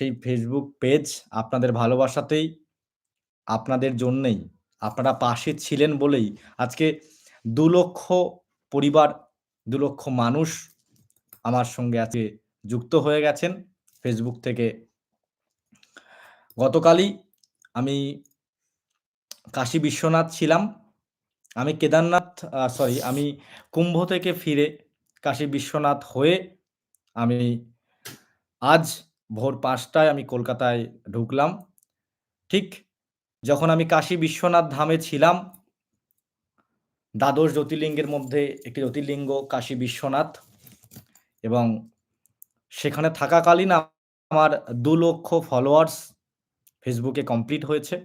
সেই Facebook page আপনাদের ভালোবাসাতেই, আপনাদের জন্যেই, আপনারা পাশে ছিলেন বলেই আজকে দু লক্ষ পরিবার, দু লক্ষ মানুষ আমার সঙ্গে আজকে যুক্ত হয়ে গেছেন ফেসবুক থেকে। গতকালই আমি কাশী বিশ্বনাথ ছিলাম। আমি কেদারনাথ সরি আমি কুম্ভ থেকে ফিরে কাশী বিশ্বনাথ হয়ে আমি আজ ভোর পাঁচটায় আমি কলকাতায় ঢুকলাম। ঠিক যখন আমি কাশী বিশ্বনাথ ধামে ছিলাম, দ্বাদশ জ্যোতির্লিঙ্গের মধ্যে একটি জ্যোতির্লিঙ্গ কাশী বিশ্বনাথ এবং সেখানে থাকাকালীন আমার দু লক্ষ ফলোয়ার্স ফেসবুকে কমপ্লিট হয়েছে।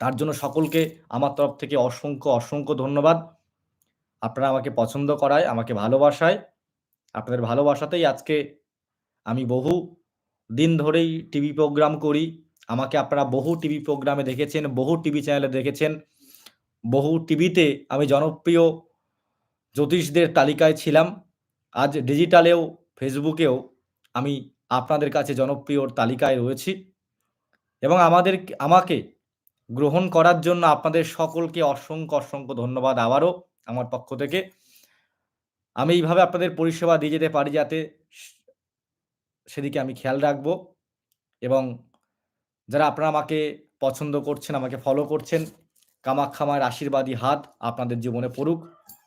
তার জন্য সকলকে আমার তরফ থেকে অসংখ্য অসংখ্য ধন্যবাদ। আপনারা আমাকে পছন্দ করায়, আমাকে ভালোবাসায়। আপনাদের ভালোবাসাতেই আজকে আমি বহু দিন ধরেই টিভি প্রোগ্রাম করি। আমাকে আপনারা বহু টিভি প্রোগ্রামে দেখেছেন, বহু টিভি চ্যানেলে দেখেছেন। বহু টিভিতে আমি জনপ্রিয় জ্যোতিষদের তালিকায় ছিলাম। আজ ডিজিটালেও ফেসবুকেও আমি আপনাদের কাছে জনপ্রিয়র তালিকায় রয়েছি। এবং আমাদের, আমাকে গ্রহণ করার জন্য আপনাদের সকলকে অসংখ্য অসংখ্য ধন্যবাদ আবারও আমার পক্ষ থেকে। আমি এইভাবে আপনাদের পরিষেবা দিয়ে যেতে পারি যাতে সেদিকে আমি খেয়াল রাখব এবং যারা আপনারা আমাকে পছন্দ করছেন, আমাকে ফলো করছেন কামাক্ষামার আশীর্বাদী হাত আপনাদের জীবনে পড়ুক,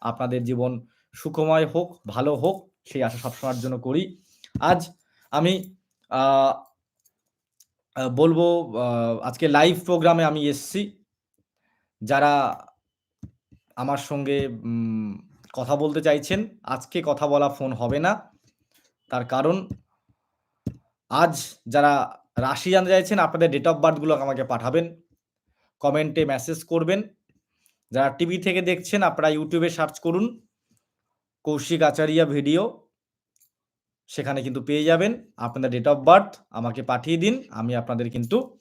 আপনাদের জীবন সুখময় হোক, ভালো হোক, সেই আশা সবসময়ের জন্য করি। আজ আমি বলব আজকে লাইভ প্রোগ্রামে আমি এসছি। যারা আমার সঙ্গে কথা বলতে চাইছেন, আজকে কথা বলা ফোন হবে না। তার কারণ আজ যারা রাশি জানতে চাইছেন, আপনাদের ডেট অফ বার্থগুলো আমাকে পাঠাবেন। কমেন্টে মেসেজ করবেন। যারা টিভি থেকে দেখছেন, আপনারা ইউটিউবে সার্চ করুন। কৌশিক আচারিয়া ভিডিও সেখানে কিন্তু পেয়ে যাবেন। আপনাদের ডেট অফ বার্থ আমাকে পাঠিয়ে দিন। আমি আপনাদের কিন্তু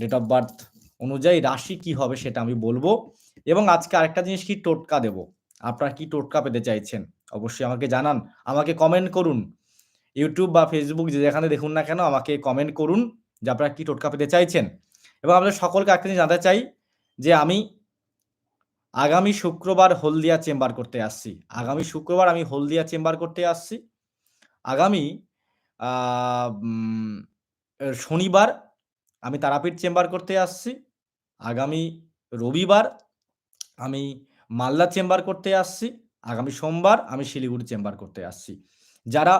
ডেট অফ বার্থ অনুযায়ী রাশি কি হবে সেটা আমি বলব। এবং আজকে আরেকটা জিনিস কি, টোটকা দেব। আপনারা কি টোটকা পেতে চাইছেন? অবশ্যই আমাকে জানান। আমাকে কমেন্ট করুন। ইউটিউব বা ফেসবুক যেখানে দেখুন না কেন আমাকে কমেন্ট করুন, যে আপনারা কি টোটকা পেতে চাইছেন। এবং আপনাদের সকলকে একটা জানতে চাই, যে আমি আগামী শুক্রবার হলদিয়া চেম্বার করতে আসছি। আগামী শুক্রবার আমি হলদিয়া চেম্বার করতে আসছি। আগামী শনিবার আমি তারাপীঠ চেম্বার করতে আসছি। আগামী রবিবার আমি মালদা চেম্বার করতে আসছি। আগামী সোমবার আমি শিলিগুড়ি চেম্বার করতে আসছি। যারা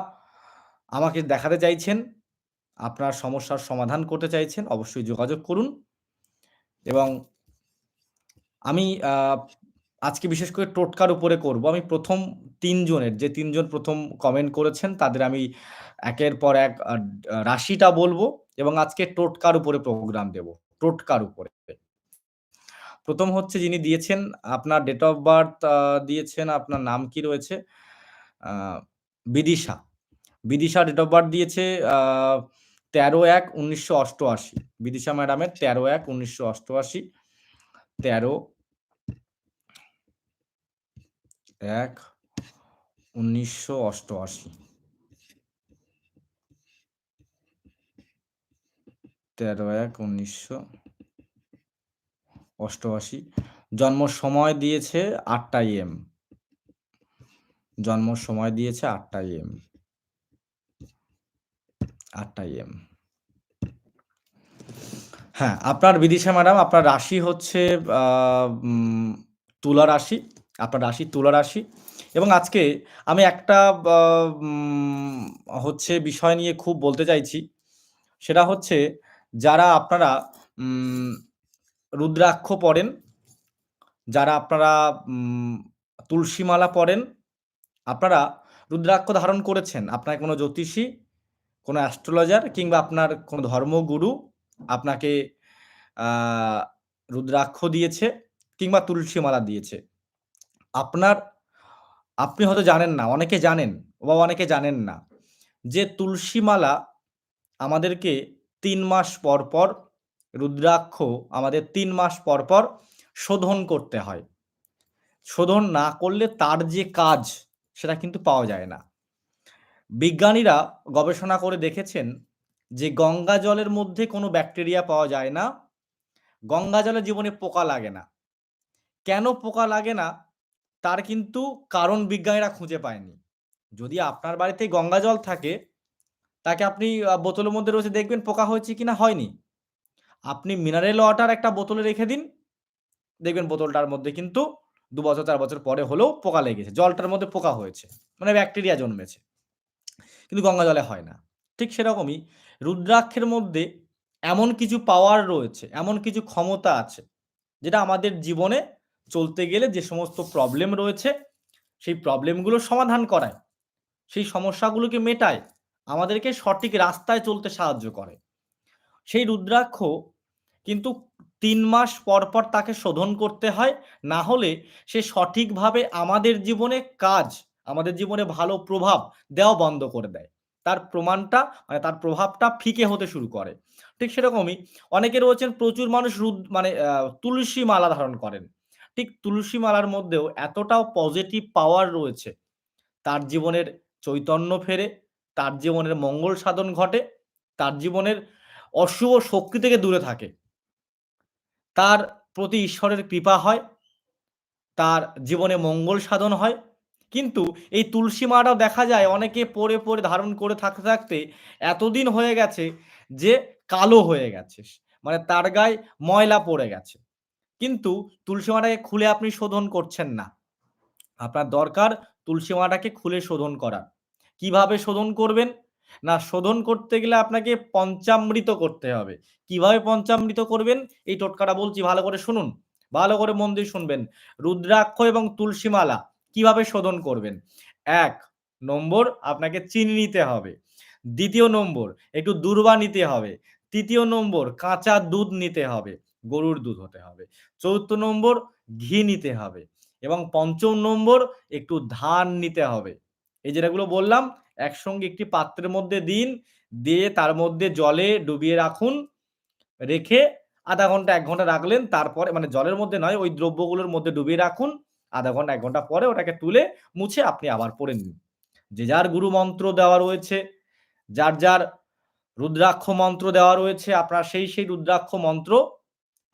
আমাকে দেখাতে চাইছেন, আপনার সমস্যার সমাধান করতে চাইছেন, অবশ্যই যোগাযোগ করুন। এবং আমি আজকে বিশেষ করে টোটকার উপরে করব। আমি প্রথম তিনজনের, যে তিনজন প্রথম কমেন্ট করেছেন, তাদের আমি একের পর এক রাশিটা বলব এবং আজকে টোটকার উপরে প্রোগ্রাম দেব, টোটকার উপরে। প্রথম হচ্ছে যিনি দিয়েছেন, আপনার ডেট অফ বার্থ দিয়েছেন, আপনার নাম কি রয়েছে? Bidisha. Bidisha date of birth দিয়েছে তেরো এক উনিশশো অষ্টআশি। বিদিশা ম্যাডামের তেরো এক উনিশশো অষ্টআশি। তেরো এক উনিশশো অষ্টআশি। তেরো এক উনিশশো অষ্টআশি। জন্ম সময় দিয়েছে আটটা এম। জন্ম সময় দিয়েছে আটটা এম। আটটা এম হ্যাঁ আপনার বিদিশা ম্যাডাম, আপনার রাশি হচ্ছে তুলা রাশি, আপনার রাশি তুলা রাশি। এবং আজকে আমি একটা হচ্ছে বিষয় নিয়ে খুব বলতে চাইছি। সেটা হচ্ছে যারা আপনারা রুদ্রাক্ষ পড়েন, যারা আপনারা তুলসীমালা পড়েন, আপনারা রুদ্রাক্ষ ধারণ করেছেন। আপনার কোনো জ্যোতিষী কোনো অ্যাস্ট্রোলজার কিংবা আপনার কোনো ধর্মগুরু আপনাকে রুদ্রাক্ষ দিয়েছে কিংবা তুলসী মালা দিয়েছে। আপনার, আপনি হয়তো জানেন না, অনেকে জানেন, বা অনেকে জানেন না, যে তুলসী মালা আমাদেরকে তিন মাস পর পর রুদ্রাক্ষ আমাদের তিন মাস পর পর শোধন করতে হয়। শোধন না করলে তার যে কাজ সেটা কিন্তু পাওয়া যায় না। বিজ্ঞানীরা গবেষণা করে দেখেছেন যে গঙ্গা জলের মধ্যে কোনো ব্যাকটেরিয়া পাওয়া যায় না। গঙ্গা জলের জীবনে পোকা লাগে না। কেন পোকা লাগে না? তার কিন্তু কারণ বিজ্ঞানীরা খুঁজে পায়নি। যদি আপনার বাড়িতে গঙ্গা জল থাকে, তাকে আপনি বোতলের মধ্যে রয়েছে দেখবেন পোকা হয়েছে কিনা হয়নি। আপনি মিনারেল ওয়াটার একটা বোতলে রেখে দিন। দেখবেন বোতলটার মধ্যে কিন্তু দু বছর, চার বছর পরে হলেও পোকা লেগেছে। জলটার মধ্যে পোকা হয়েছে। মানে ব্যাকটেরিয়া জন্মেছে। কিন্তু গঙ্গা জলে হয় না। ঠিক সেরকমই রুদ্রাক্ষের মধ্যে এমন কিছু পাওয়ার রয়েছে, এমন কিছু ক্ষমতা আছে, যেটা আমাদের জীবনে চলতে গেলে যে সমস্ত প্রবলেম রয়েছে, সেই প্রবলেমগুলো সমাধান করায়। সেই সমস্যাগুলোকে মেটায়, আমাদেরকে সঠিক রাস্তায় চলতে সাহায্য করে। সেই রুদ্রাক্ষ কিন্তু তিন মাস পর পর তাকে শোধন করতে হয়, না হলে সে সঠিকভাবে আমাদের জীবনে কাজ আমাদের জীবনে ভালো প্রভাব দেওয়া বন্ধ করে দেয়। তার প্রমাণটা মানে তার প্রভাবটা ফিকে হতে শুরু করে। ঠিক সেরকমই অনেকে রয়েছেন প্রচুর মানুষ রুদ মানে তুলসী মালা ধারণ করেন। ঠিক তুলসী মালার মধ্যেও এতটাও পজিটিভ পাওয়ার রয়েছে। তার জীবনের চৈতন্য ফেরে, তার জীবনের মঙ্গল সাধন ঘটে, তার জীবনের অশুভ শক্তি থেকে দূরে থাকে। তার প্রতি ঈশ্বরের কৃপা হয়, তার জীবনে মঙ্গল সাধন হয় কিন্তু এই তুলসী মাটাও দেখা যায় অনেকে পরে পরে ধারণ করে থাকতে থাকতে এতদিন হয়ে গেছে যে কালো হয়ে গেছে মানে তার গায়ে ময়লা পড়ে গেছে। কিন্তু তুলসী মাটাকে খুলে আপনি শোধন করছেন না। আপনার দরকার তুলসী মাটাকে খুলে শোধন করা কীভাবে শোধন করবেন? না, শোধন করতে গেলে আপনাকে পঞ্চামৃত করতে হবে। কীভাবে পঞ্চামৃত করবেন? এই টোটকাটা বলছি, ভালো করে শুনুন। ভালো করে মন দিয়ে শুনবেন। রুদ্রাক্ষ এবং তুলসী মালা কীভাবে শোধন করবেন? এক, নম্বর আপনাকে চিনি নিতে হবে। দ্বিতীয় নম্বর, একটু দুর্বা নিতে হবে। তৃতীয় নম্বর, কাঁচা দুধ নিতে হবে, গরুর দুধ হতে হবে। চতুর্থ নম্বর, ঘি নিতে হবে এবং পঞ্চম নম্বর, একটু ধান নিতে হবে। এই যেটাগুলো বললাম, একসঙ্গে একটি পাত্রের মধ্যে দিন, দিয়ে তার মধ্যে জলে ডুবিয়ে রাখুন, রেখে আধা ঘণ্টা, এক ঘণ্টা রাখলেন, তারপরে মানে জলের মধ্যে নয়, ওই দ্রব্যগুলোর মধ্যে ডুবিয়ে রাখুন আধা ঘণ্টা, এক ঘণ্টা পরে ওটাকে তুলে মুছে আপনি আবার পড়ে নিন। যে যার গুরু মন্ত্র দেওয়া রয়েছে, যার যার রুদ্রাক্ষ মন্ত্র দেওয়া রয়েছে, আপনার সেই সেই রুদ্রাক্ষ মন্ত্র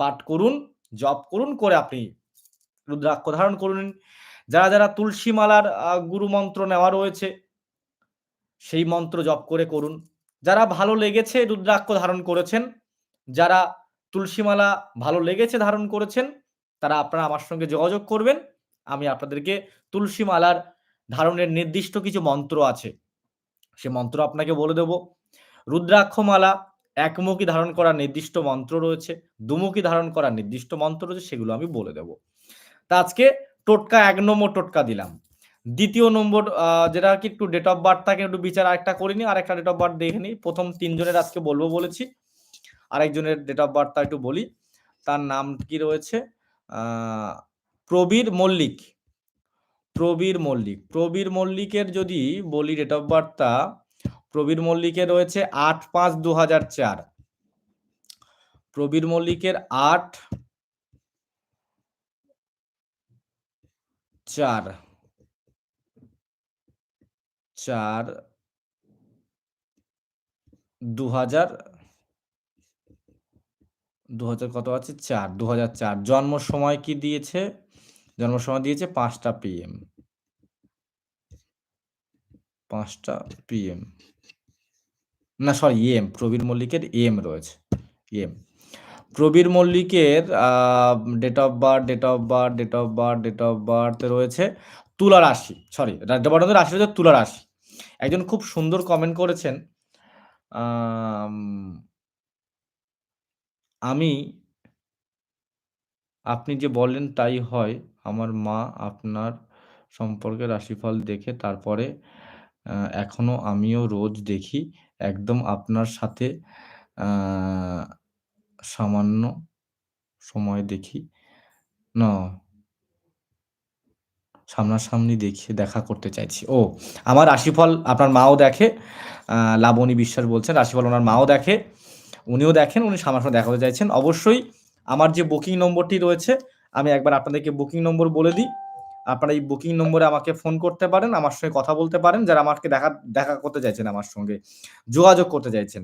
পাঠ করুন, জপ করুন, করে আপনি রুদ্রাক্ষ ধারণ করুন যারা যারা তুলসী মালার গুরু মন্ত্র নেওয়া রয়েছে, সেই মন্ত্র জপ করে করুন। যারা ভালো লেগেছে রুদ্রাক্ষ ধারণ করেছেন, যারা তুলসীমালা ভালো লেগেছে ধারণ করেছেন, তারা আপনারা আমার সঙ্গে যোগাযোগ করবেন। আমি আপনাদেরকে তুলসী মালার ধারণের নির্দিষ্ট কিছু মন্ত্র আছে। সে মন্ত্র আপনাকে বলে দেব। রুদ্রাক্ষ মালা একমুখী ধারণ করার নির্দিষ্ট মন্ত্র রয়েছে, দুমুখী ধারণ করার নির্দিষ্ট মন্ত্র রয়েছে, সেগুলো আমি বলে দেব। তা আজকে টোটকা এক নম্বর টোটকা দিলাম। দ্বিতীয় নম্বর যেটা আর কি একটু ডেট অফ বার্থ থাকে, একটু বিচার আরেকটা করিনি আর একটা ডেট অফ বার্থ দেখে নিই। প্রথম তিনজনের আজকে বলব বলেছি। আরেকজনের ডেট অফ বার্থটা একটু বলি। তার নাম কি রয়েছে? প্রবীর মল্লিক। প্রবীর মল্লিক। প্রবীর মল্লিকের যদি বলি ডেট অফ বার্থটা প্রবীর মল্লিকের রয়েছে আট পাঁচ দু হাজার চার। প্রবীর মল্লিকের আট চার। চার দু হাজার দু হাজার কত আছে? চার দু হাজার চার। জন্ম সময় কি দিয়েছে? জন্ম সময় দিয়েছে পাঁচটা পিএম পাঁচটা পিএম না সরি এম প্রবীর মল্লিকের এম রয়েছে। এম প্রবীর মল্লিকের date of birth date of birth date of birth date of birth রয়েছে তুলা রাশি। সরি ডেট অফ রাশি রয়েছে তুলা রাশি। একজন খুব সুন্দর কমেন্ট করেছেন আমি আপনি যে বলেন তাই হয়। আমার মা আপনার সম্পর্কে রাশিফল দেখে তারপরে এখনও আমিও রোজ দেখি। একদম আপনার সাথে সামান্য সময় দেখি। না। সামনাসামনি দেখে, দেখা করতে চাইছি। ও, আমার রাশিফল আপনার মাও দেখে লাবণী বিশ্বাস বলছেন, রাশিফল ওনার মাও দেখে, উনিও দেখেন, উনি সামনাসামনি দেখা করতে চাইছেন। অবশ্যই আমার যে বুকিং নম্বরটি রয়েছে, আমি একবার আপনাদেরকে বুকিং নম্বর বলে দিই। আপনারা এই বুকিং নম্বরে আমাকে ফোন করতে পারেন, আমার সঙ্গে কথা বলতে পারেন, যারা আমাকে দেখা দেখা করতে চাইছেন আমার সঙ্গে, যোগাযোগ করতে চাইছেন।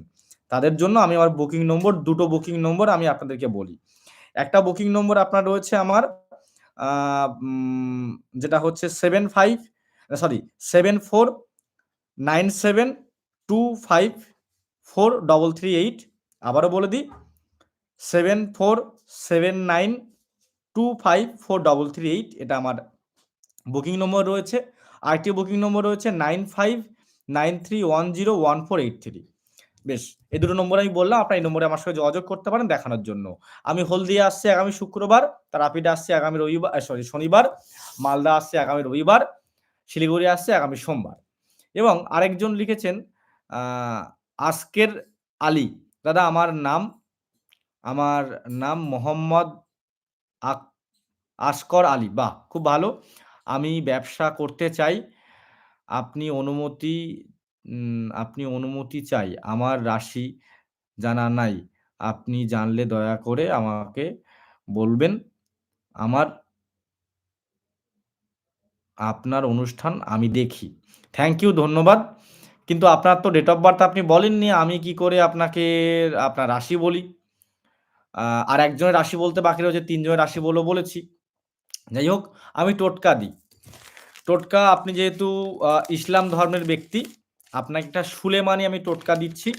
তাদের জন্য আমি আমার বুকিং নম্বর, দুটো বুকিং নম্বর আমি আপনাদেরকে বলি। একটা বুকিং নম্বর আপনার রয়েছে আমার যেটা হচ্ছে seven five sorry seven four nine seven two five four double three eight আবারও বলে দিই seven four seven nine two five four double three eight এটা আমার বুকিং নম্বর রয়েছে। আরেকটি বুকিং নম্বর রয়েছে nine five nine three one zero one four eight three বেশ, এই দুটো নম্বর আমি বললাম, আপনার এই নম্বরে আমার সঙ্গে যোগাযোগ করতে পারেন দেখানোর জন্য। আমি হলদিয়া আসছি আগামী শুক্রবার, তারাপীঠ আসছে আগামী রবিবার সরি শনিবার, মালদা আসছে আগামী রবিবার, শিলিগুড়ি আসছে আগামী সোমবার। এবং আরেকজন লিখেছেন আজকের আলী। দাদা, আমার নাম আমার নাম মোহাম্মদ আসকর আলী। বাহ, খুব ভালো। আমি ব্যবসা করতে চাই। আপনি অনুমতি আপনি অনুমতি চাই। আমার রাশি জানা নাই। আপনি জানলে দয়া করে আমাকে বলবেন। আমার, আপনার অনুষ্ঠান আমি দেখি। থ্যাংক ইউ ধন্যবাদ। কিন্তু আপনার তো ডেট অফ বার্থ আপনি বলেননি। আমি কি করে আপনাকে, আপনার রাশি বলি? আর একজনের রাশি বলতে বাকি রয়েছে, তিনজনের রাশি বলেও বলেছি। যাই হোক, আমি টোটকা দিই। টোটকা, আপনি যেহেতু ইসলাম ধর্মের ব্যক্তি, আপনাকে একটা সুলেমানি আমি টোটকা দিচ্ছি।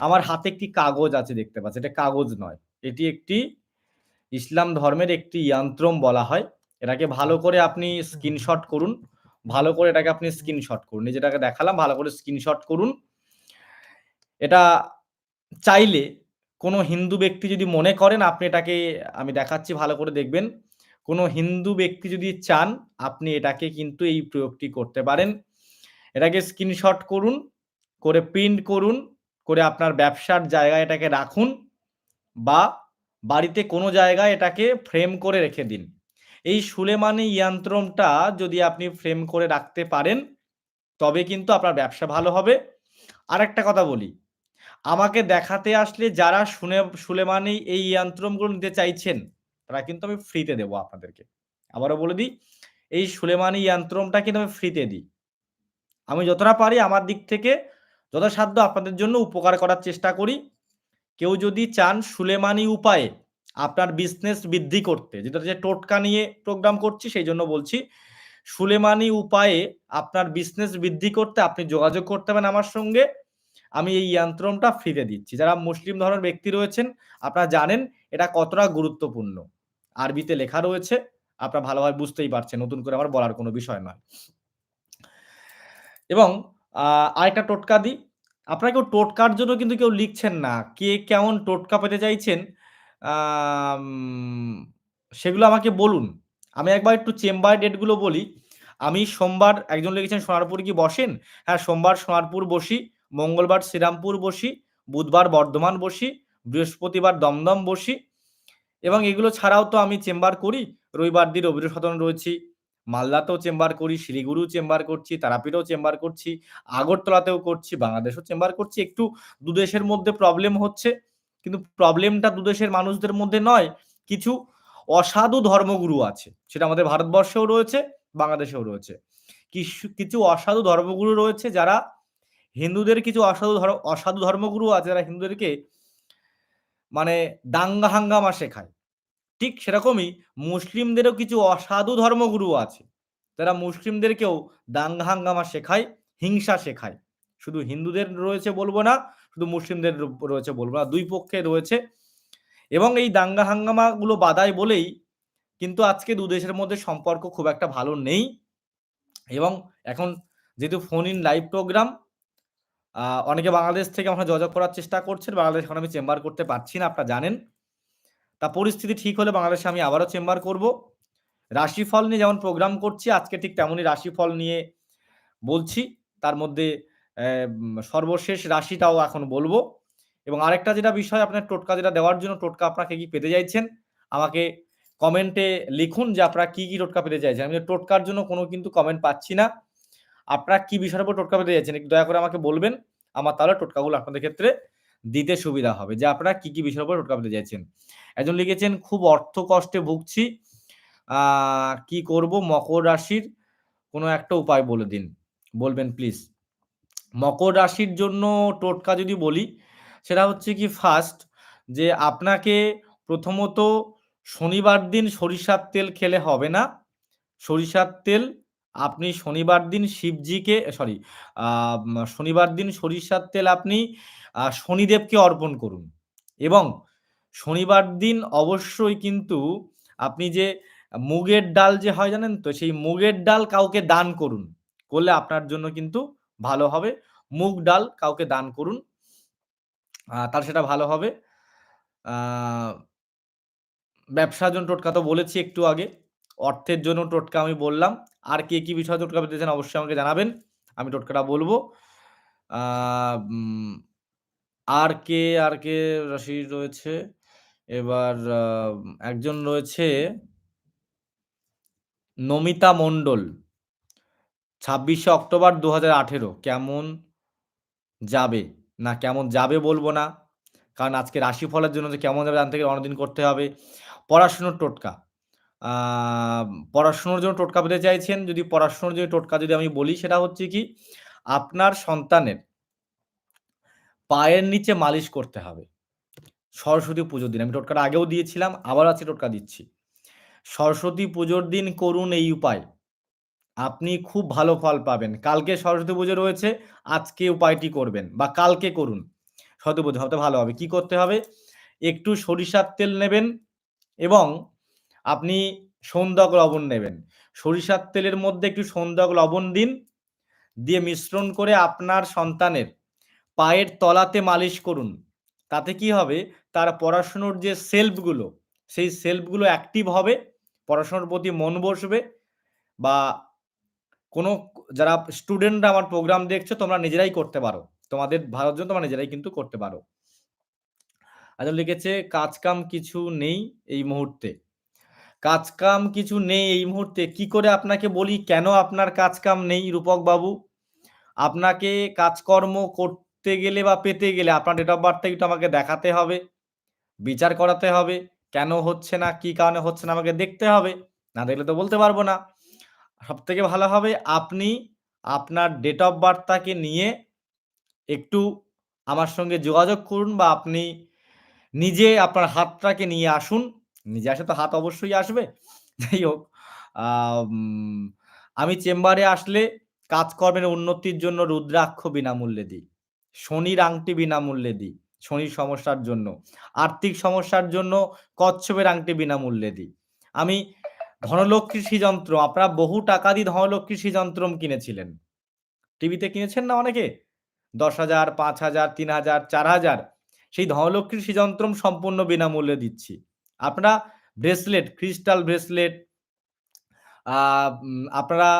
আমার হাতে একটি কাগজ আছে দেখতে পাচ্ছি এটা কাগজ নয়, এটি একটি ইসলাম ধর্মের একটি ইয়ান্ত্রম বলা হয়। এটাকে ভালো করে আপনি স্ক্রিনশট করুন, ভালো করে এটাকে আপনি স্ক্রিনশট করুন যেটাকে দেখালাম, ভালো করে স্ক্রিনশট করুন। এটা চাইলে কোনো হিন্দু ব্যক্তি যদি মনে করেন আপনি এটাকে, আমি দেখাচ্ছি, ভালো করে দেখবেন। কোনো হিন্দু ব্যক্তি যদি চান, আপনি এটাকে কিন্তু এই প্রয়োগটি করতে পারেন। এটাকে স্ক্রিনশট করুন, করে প্রিন্ট করুন, করে আপনার ব্যবসার জায়গায় এটাকে রাখুন বা বাড়িতে কোনো জায়গায় এটাকে ফ্রেম করে রেখে দিন। এই সুলেমানি যন্ত্রমটা যদি আপনি ফ্রেম করে রাখতে পারেন, তবে কিন্তু আপনার ব্যবসা ভালো হবে। আর একটা কথা বলি আমাকে দেখাতে আসলে যারা শুনে, সুলেমানি এই যন্ত্রমগুলো নিতে চাইছেন, তারা কিন্তু আমি ফ্রিতে দেবো আপনাদেরকে। আবারও বলে দিই, এই সুলেমানি যন্ত্রমটা কিন্তু আমি ফ্রিতে দিই। আমি যতটা পারি আমার দিক থেকে যথাসাধ্য আপনাদের জন্য উপকার করার চেষ্টা করি। কেউ যদি চান সুলেমানি উপায়ে আপনার বিজনেস বৃদ্ধি করতে, যেটা যে টোটকা নিয়ে প্রোগ্রাম করছি, সেই জন্য বলছি, সুলেমানি উপায়ে আপনার বিজনেস বৃদ্ধি করতে আপনি যোগাযোগ করতে পারেন আমার সঙ্গে। আমি এই যন্ত্রমটা ফ্রিতে দিচ্ছি। যারা মুসলিম ধর্মের ব্যক্তি রয়েছেন, আপনারা জানেন এটা কতটা গুরুত্বপূর্ণ। আরবিতে লেখা রয়েছে, আপনারা ভালোভাবে বুঝতেই পারছেন, নতুন করে আমার বলার কোনো বিষয় নয়। এবং আরেকটা টোটকা দিই। আপনারা কেউ টোটকার জন্য কিন্তু কেউ লিখছেন না। কে কেমন টোটকা পেতে চাইছেন সেগুলো আমাকে বলুন। আমি একবার একটু চেম্বার ডেটগুলো বলি। আমি সোমবার একজন লিখেছেন, সোনারপুর কি বসেন? হ্যাঁ সোমবার সোনারপুর বসি। মঙ্গলবার শ্রীরামপুর বসি, বুধবার বর্ধমান বসি, বৃহস্পতিবার দমদম বসি এবং এগুলো ছাড়াও তো আমি চেম্বার করি, রবিবার দিন রবীন্দ্র সদন রয়েছি, মালদাতেও চেম্বার করি, শিলিগুড়িও চেম্বার করছি, তারাপীঠেও চেম্বার করছি, আগরতলাতেও করছি, বাংলাদেশেও চেম্বার করছি, একটু দুদেশের মধ্যে প্রবলেম হচ্ছে, কিন্তু প্রবলেমটা দুদেশের মানুষদের মধ্যে নয়, কিছু অসাধু ধর্মগুরু আছে, সেটা আমাদের ভারতবর্ষেও রয়েছে, বাংলাদেশেও রয়েছে, কিছু কিছু অসাধু ধর্মগুরু রয়েছে যারা হিন্দুদের কিছু অসাধু ধর্ম অসাধু ধর্মগুরু আছে যারা হিন্দুদেরকে মানে দাঙ্গা হাঙ্গামা শেখায়। ঠিক সেরকমই মুসলিমদেরও কিছু অসাধু ধর্মগুরু আছে যারা মুসলিমদেরকেও দাঙ্গা হাঙ্গামা শেখায়, হিংসা শেখায়। শুধু হিন্দুদের রয়েছে বলব না, শুধু মুসলিমদের রয়েছে বলব না, দুই পক্ষে রয়েছে। এবং এই দাঙ্গা হাঙ্গামাগুলো বাদায় বলেই কিন্তু আজকে দু দেশের মধ্যে সম্পর্ক খুব একটা ভালো নেই। এবং এখন যেহেতু ফোন ইন লাইভ প্রোগ্রাম অনেকে বাংলাদেশ থেকে আমরা যোগাযোগ করার চেষ্টা করছেন, বাংলাদেশ এখন আমি চেম্বার করতে পারছি না, আপনারা জানেন। তা পরিস্থিতি ঠিক হলে বাংলাদেশে আমি আবারও চেম্বার করব। রাশিফল নিয়ে যেমন প্রোগ্রাম করছি, আজকে ঠিক তেমনই রাশিফল নিয়ে বলছি। তার মধ্যে সর্বশেষ রাশিটাও এখন বলব। এবং আরেকটা যেটা বিষয় আপনার টোটকা যেটা দেওয়ার জন্য, টোটকা আপনাকে কি পেতে চাইছেন? আমাকে কমেন্টে লিখুন যে আপনারা কি কি টোটকা পেতে চাইছেন। আমি টোটকার জন্য কোনো কিন্তু কমেন্ট পাচ্ছি না। আপনারা কি বিষয়ের উপর টোটকা পেতে একটু দয়া করে আমাকে বলবেন। আমার তাহলে টোটকাগুলো আপনাদের ক্ষেত্রে দিতে সুবিধা হবে। যে আপনারা কি কি বিষয়ের উপর টোটকা পেতে চাইছেন একজন লিখেছেন, খুব অর্থ কষ্টে ভুগছি কি করব? মকর রাশির কোনো একটা উপায় বলে দিন। বলবেন, প্লিজ। মকর রাশির জন্য টোটকা যদি বলি, সেটা হচ্ছে কি ফার্স্ট, যে আপনাকে প্রথমত শনিবার দিন সরিষার তেল খেলে হবে না। সরিষার তেল আপনি শনিবার দিন শিবজিকে সরি শনিবার দিন সরিষার তেল আপনি শনিদেবকে অর্পণ করুন। এবং শনিবার দিন অবশ্যই কিন্তু আপনি যে মুগের ডাল যে হয় জানেন তো, সেই মুগের ডাল কাউকে দান করুন। করলে আপনার জন্য কিন্তু ভালো হবে। মুগ ডাল কাউকে দান করুন। তার সেটা ভালো হবে। ব্যবসার জন্য টোটকা তো বলেছি একটু আগে। অর্থের জন্য টোটকা আমি বললাম। আর কে কি বিষয় টোটকা পেতে চান অবশ্যই আমাকে জানাবেন। আমি টোটকাটা বলব। আর কে আর কে রাশি রয়েছে। এবার একজন রয়েছে নমিতা মণ্ডল। ছাব্বিশে অক্টোবর দু আঠেরো। কেমন যাবে? না, কেমন যাবে বলব না। কারণ আজকে রাশিফলের জন্য যে কেমন যাবে জানতে গেলে অনেকদিন করতে হবে। পড়াশুনোর টোটকা। পড়াশুনোর জন্য টোটকা পেতে চাইছেন। যদি পড়াশুনোর জন্য টোটকা যদি আমি বলি, সেটা হচ্ছে কি, আপনার সন্তানের পায়ের নিচে মালিশ করতে হবে। সরস্বতী পুজোর দিন, আমি টোটকাটা আগেও দিয়েছিলাম, আবার আছে টোটকা দিচ্ছি। সরস্বতী পুজোর দিন করুন এই উপায়। আপনি খুব ভালো ফল পাবেন। কালকে সরস্বতী পুজো রয়েছে, আজকে উপায়টি করবেন বা কালকে করুন। সরস্বতী পুজো হতে ভালো হবে। কি করতে হবে? একটু সরিষার তেল নেবেন এবং আপনি সন্দক লবণ নেবেন। সরিষার তেলের মধ্যে একটু সন্দক লবণ দিন। দিয়ে মিশ্রণ করে আপনার সন্তানের পায়ের তলাতে মালিশ করুন। তাতে কি হবে? তার পড়াশুনোর যে সেলফগুলো, সেই সেলফগুলো অ্যাক্টিভ হবে, পড়াশোনার প্রতি মন বসবে বা কোনো যারা স্টুডেন্টরা আমার প্রোগ্রাম দেখছ, তোমরা নিজেরাই করতে পারো। তোমাদের ভালোর জন্য তোমরা নিজেরাই কিন্তু করতে পারো। আচ্ছা লিখেছে কাজ কাম কিছু নেই এই মুহূর্তে। কাজ কাম কিছু নেই এই মুহূর্তে। কি করে আপনাকে বলি, কেন আপনার কাজ কাম নেই রূপক বাবু আপনাকে কাজকর্ম করতে গেলে বা পেতে গেলে আপনার ডেট অফ বার্থটা একটু আমাকে দেখাতে হবে, বিচার করাতে হবে, কেন হচ্ছে না, কি কারণে হচ্ছে না আমাকে দেখতে হবে, না দেখলে তো বলতে পারব না। সব থেকে ভালো হবে, আপনি আপনার ডেট অফ বার্থটাকে নিয়ে একটু আমার সঙ্গে যোগাযোগ করুন বা আপনি নিজে আপনার হাতটাকে নিয়ে আসুন। নিজে আসে তো হাত অবশ্যই আসবে। যাই হোক, আমি চেম্বারে আসলে কাজকর্মের উন্নতির জন্য রুদ্রাক্ষ বিনামূল্যে দিই, শনির আংটি বিনামূল্যে দিই, শনির সমস্যার জন্য, আর্থিক সমস্যার জন্য কচ্ছপের আংটি বিনামূল্যে দিই। আমি ধনলক্ষ্মী শ্রীযন্ত্র আপনারা বহু টাকা দিয়ে ধনলক্ষ্মী শ্রীযন্ত্রম কিনেছিলেন। টিভিতে কিনেছেন না অনেকে? দশ হাজার, পাঁচ হাজার, তিন হাজার, চার হাজার, সেই ধনলক্ষ্মীর শ্রীযন্ত্রম সম্পূর্ণ বিনামূল্যে দিচ্ছি। আপনারা ব্রেসলেট, ক্রিস্টাল ব্রেসলেট আপনারা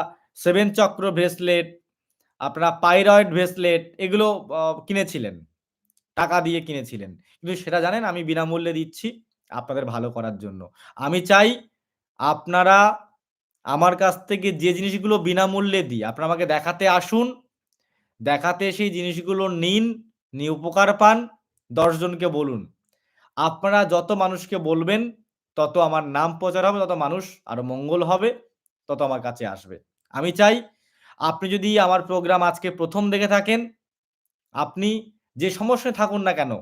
সেভেন চক্র ব্রেসলেট, আপনারা পাইরয়েড ব্রেসলেট, এগুলো কিনেছিলেন। টাকা দিয়ে কিনেছিলেন। কিন্তু সেটা জানেন, আমি বিনামূল্যে দিচ্ছি আপনাদের ভালো করার জন্য। আমি চাই আপনারা আমার কাছ থেকে যে জিনিসগুলো বিনামূল্যে দিই, আপনারা আমাকে দেখাতে আসুন, দেখাতে সেই জিনিসগুলো নিন, নিয়ে উপকার পান দশজনকে বলুন। আপনারা যত মানুষকে বলবেন, তত আমার নাম প্রচার হবে, তত মানুষ আরও মঙ্গল হবে, তত আমার কাছে আসবে। আমি চাই আপনি যদি আমার প্রোগ্রাম আজকে প্রথম দেখে থাকেন, আপনি যে সমস্যায় থাকুন না কেন,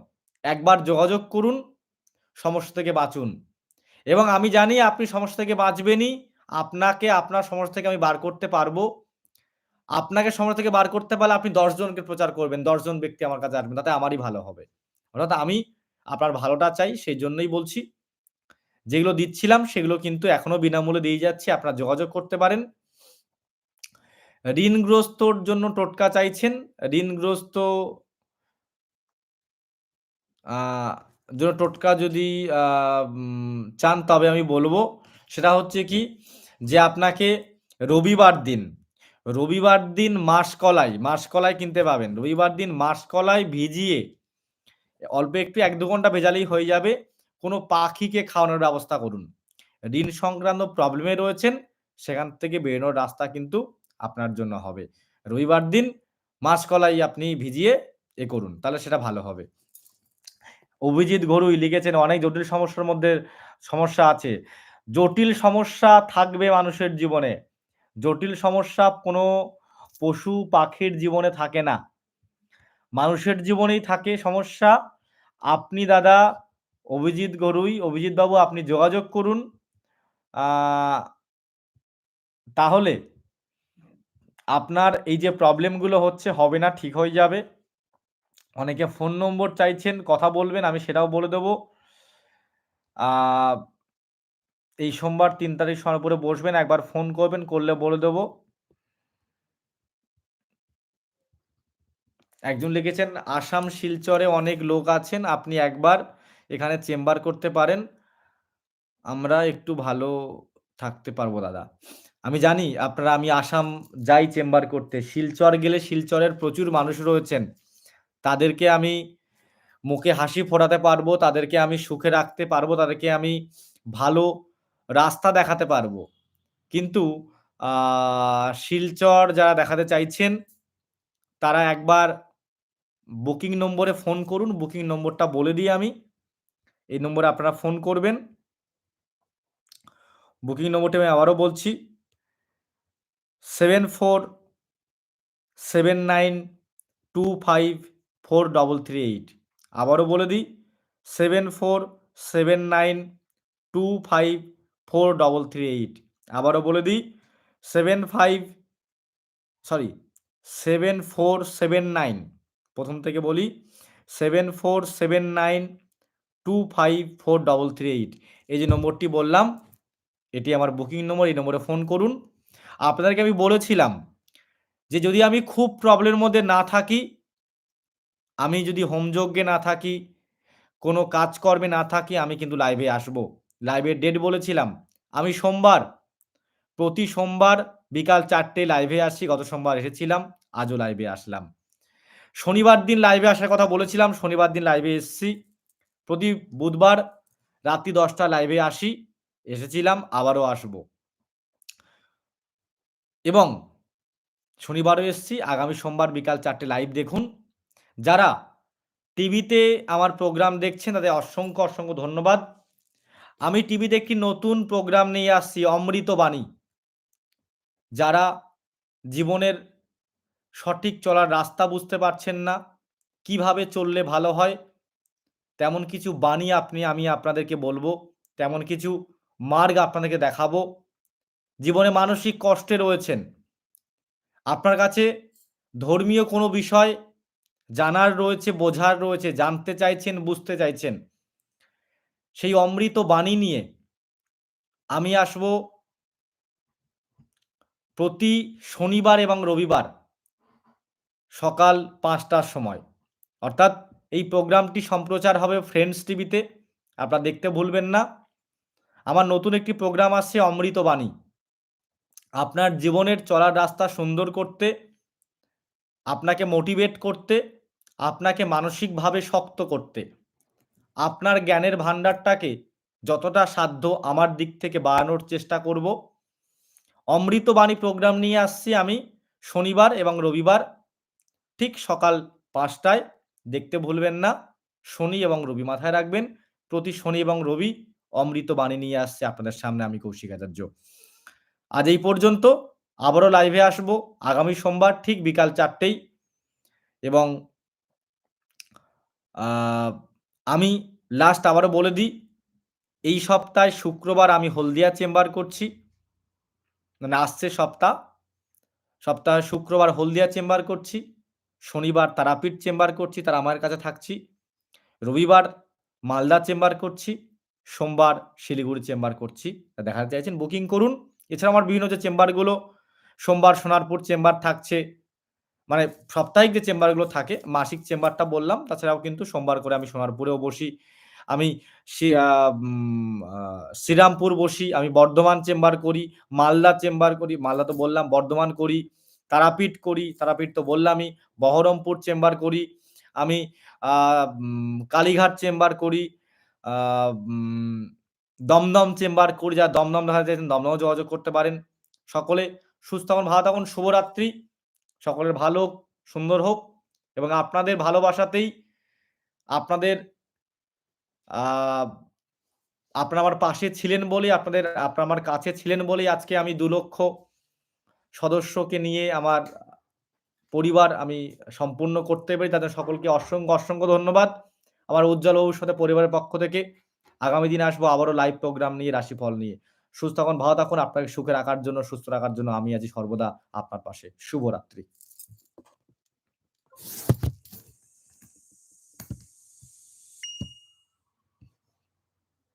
একবার যোগাযোগ করুন, সমস্যা থেকে বাঁচুন। এবং আমি জানি আপনি সমস্যা থেকে বাঁচবেনই, আপনাকে, আপনার সমস্যা থেকে আমি বার করতে পারব। আপনাকে সমস্যা থেকে বার করতে পারলে আপনি দশজনকে প্রচার করবেন দশজন ব্যক্তি আমার কাছে আসবেন, তাতে আমারই ভালো হবে। অর্থাৎ আমি আপনার ভালোটা চাই, সেই জন্যই বলছি। যেগুলো দিচ্ছিলাম, সেগুলো কিন্তু এখনও বিনামূল্যে দিয়ে যাচ্ছি, আপনারা যোগাযোগ করতে পারেন। ঋণগ্রস্তর জন্য টোটকা চাইছেন, ঋণগ্রস্ত জন্য টোটকা যদি চান তবে আমি বলব, সেটা হচ্ছে কি, যে আপনাকে রবিবার দিন রবিবার দিন মাসকলাই মাসকলাই কিনতে পাবেন। রবিবার দিন মাসকলাই ভিজিয়ে অল্প একটু এক দু ঘণ্টা ভেজালেই হয়ে যাবে। কোনো পাখিকে খাওয়ানোর ব্যবস্থা করুন। ঋণ সংক্রান্ত প্রবলেমে রয়েছেন, সেখান থেকে বেরোনোর রাস্তা কিন্তু আপনার জন্য হবে। রবিবার দিন মাসকলাই আপনি ভিজিয়ে এ করুন, তাহলে সেটা ভালো হবে। অভিজিৎ ঘরুই লিখেছেন, অনেক জটিল সমস্যার মধ্যে সমস্যা আছে। জটিল সমস্যা থাকবে মানুষের জীবনে। জটিল সমস্যা কোনো পশু পাখির জীবনে থাকে না। মানুষের জীবনেই থাকে সমস্যা। আপনি দাদা, অভিজিৎ গরুই, অভিজিৎ বাবু, আপনি যোগাযোগ করুন। তাহলে আপনার এই যে প্রবলেমগুলো হচ্ছে, হবে না, ঠিক হয়ে যাবে। অনেকে ফোন নম্বর চাইছেন, কথা বলবেন, আমি সেটাও বলে দেবো। এই সোমবার তিন তারিখ সোনারপুরে বসবেন, একবার ফোন করবেন, করলে বলে দেবো। একজন লিখেছেন, আসাম শিলচরে অনেক লোক আছেন, আপনি একবার এখানে চেম্বার করতে পারেন। আমরা একটু ভালো থাকতে পারব, দাদা। আমি জানি, আপনারা, আমি আসাম যাই চেম্বার করতে, শিলচর গেলে শিলচরের প্রচুর মানুষ রয়েছেন। তাদেরকে আমি মুখে হাসি ফোটাতে পারব, তাদেরকে আমি সুখে রাখতে পারব, তাদেরকে আমি ভালো রাস্তা দেখাতে পারব। কিন্তু শিলচর যারা দেখাতে চাইছেন, তারা একবার বুকিং নম্বরে ফোন করুন, বুকিং নম্বরটা বলে দিই আমি। এই নম্বরে আপনারা ফোন করবেন। বুকিং নম্বরটি আমি আবারও বলছি। Seven four seven nine two five four double three eight. আবারও বলে দিই, seven four seven nine two five four double three eight. আবারও বলে দিই, seven five sorry, seven four seven nine প্রথম থেকে বলি seven four seven nine two five four double three eight এই যে নম্বরটি বললাম, এটি আমার বুকিং নম্বর এই নম্বরে ফোন করুন। আপনাদেরকে আমি বলেছিলাম যে যদি আমি খুব প্রবলেমের মধ্যে না থাকি, আমি যদি হোমযজ্ঞে না থাকি, কোনো কাজকর্মে না থাকি, আমি কিন্তু লাইভে আসব। লাইভের ডেট বলেছিলাম, আমি সোমবার, প্রতি সোমবার বিকাল চারটে লাইভে আসি, গত সোমবার এসেছিলাম, আজও লাইভে আসলাম। শনিবার দিন লাইভে আসার কথা বলেছিলাম, শনিবার দিন লাইভে এসছি। প্রতি বুধবার রাত্রি দশটা লাইভে আসি, এসেছিলাম, আবারও আসব। এবং শনিবারও এসছি, আগামী সোমবার বিকাল চারটে লাইভ দেখুন। যারা টিভিতে আমার প্রোগ্রাম দেখছেন, তাদের অসংখ্য অসংখ্য ধন্যবাদ। আমি টিভিতে একটি নতুন প্রোগ্রাম নিয়ে আসছি অমৃতবাণী যারা জীবনের সঠিক চলার রাস্তা বুঝতে পারছেন না। কীভাবে চললে ভালো হয়? তেমন কিছু বাণী আপনি, আমি আপনাদেরকে বলব। তেমন কিছু মার্গ আপনাদেরকে দেখাবো। জীবনে মানসিক কষ্টে রয়েছেন। আপনার কাছে ধর্মীয় কোনো বিষয় জানার রয়েছে, বোঝার রয়েছে, জানতে চাইছেন, বুঝতে চাইছেন, সেই অমৃত বাণী নিয়ে আমি আসব প্রতি শনিবার এবং রবিবার। সকাল পাঁচটার সময়। অর্থাৎ এই প্রোগ্রামটি সম্প্রচার হবে ফ্রেন্ডস টিভিতে আপনারা দেখতে ভুলবেন না। আমার নতুন একটি প্রোগ্রাম আসছে অমৃতবাণী আপনার জীবনের চলার রাস্তা সুন্দর করতে, আপনাকে মোটিভেট করতে, আপনাকে মানসিকভাবে শক্ত করতে, আপনার জ্ঞানের ভাণ্ডারটাকে যতটা সাধ্য আমার দিক থেকে বাড়ানোর চেষ্টা করব। অমৃতবাণী প্রোগ্রাম নিয়ে আসছি আমি শনিবার এবং রবিবার। ঠিক সকাল পাঁচটায় দেখতে ভুলবেন না। শনি এবং রবি মাথায় রাখবেন। প্রতি শনি এবং রবি অমৃত বাণী নিয়ে আসছে আপনাদের সামনে আমি কৌশিক আচার্য। আজ এই পর্যন্ত আবারও লাইভে আসব আগামী সোমবার ঠিক বিকাল চারটেই এবং আমি লাস্ট আবারও বলে দিই, এই সপ্তাহে শুক্রবার আমি হলদিয়া চেম্বার করছি। মানে আসছে সপ্তাহ, সপ্তাহে শুক্রবার হলদিয়া চেম্বার করছি। শনিবার তারাপীঠ চেম্বার করছি, তারা আমার কাছে থাকছি। রবিবার মালদা চেম্বার করছি, সোমবার শিলিগুড়ি চেম্বার করছি। দেখাতে চাইছেন, বুকিং করুন। এছাড়া আমার বিভিন্ন যে চেম্বারগুলো, সোমবার সোনারপুর চেম্বার থাকছে মানে সাপ্তাহিক যে চেম্বারগুলো থাকে, মাসিক চেম্বারটা বললাম, তাছাড়াও কিন্তু সোমবার করে আমি সোনারপুরেও বসি। আমি শ্রীরামপুর বসি, আমি বর্ধমান চেম্বার করি, মালদা চেম্বার করি, মালদা তো বললাম, বর্ধমান করি। তারাপীঠ করি, তারাপীঠ তো বললামই, বহরমপুর চেম্বার করি, আমি কালীঘাট চেম্বার করি দমদম চেম্বার করি যা দমদম দেখা যাচ্ছেন দমদম যোগাযোগ করতে পারেন। সকলে সুস্থ থাকুন, ভালো থাকুন, শুভরাত্রি। সকলের ভালো সুন্দর হোক এবং আপনাদের ভালোবাসাতেই আপনাদের আপনারা আমার পাশে ছিলেন বলে আপনাদের, আপনার আমার কাছে ছিলেন বলেই আজকে আমি দু লক্ষ সদস্যকে নিয়ে আমার পরিবার আমি সম্পূর্ণ করতে পারি তাদের সকলকে অসংখ্য অসংখ্য ধন্যবাদ। আমার উজ্জ্বল ভবিষ্যতে পরিবারের পক্ষ থেকে আগামী দিনে আসব আবারও লাইভ প্রোগ্রাম নিয়ে, রাশিফল নিয়ে। সুস্থ থাকুন, ভালো থাকুন, আপনাকে সুখে রাখার জন্য, সুস্থ রাখার জন্য আমি আছি সর্বদা আপনার পাশে। শুভরাত্রি।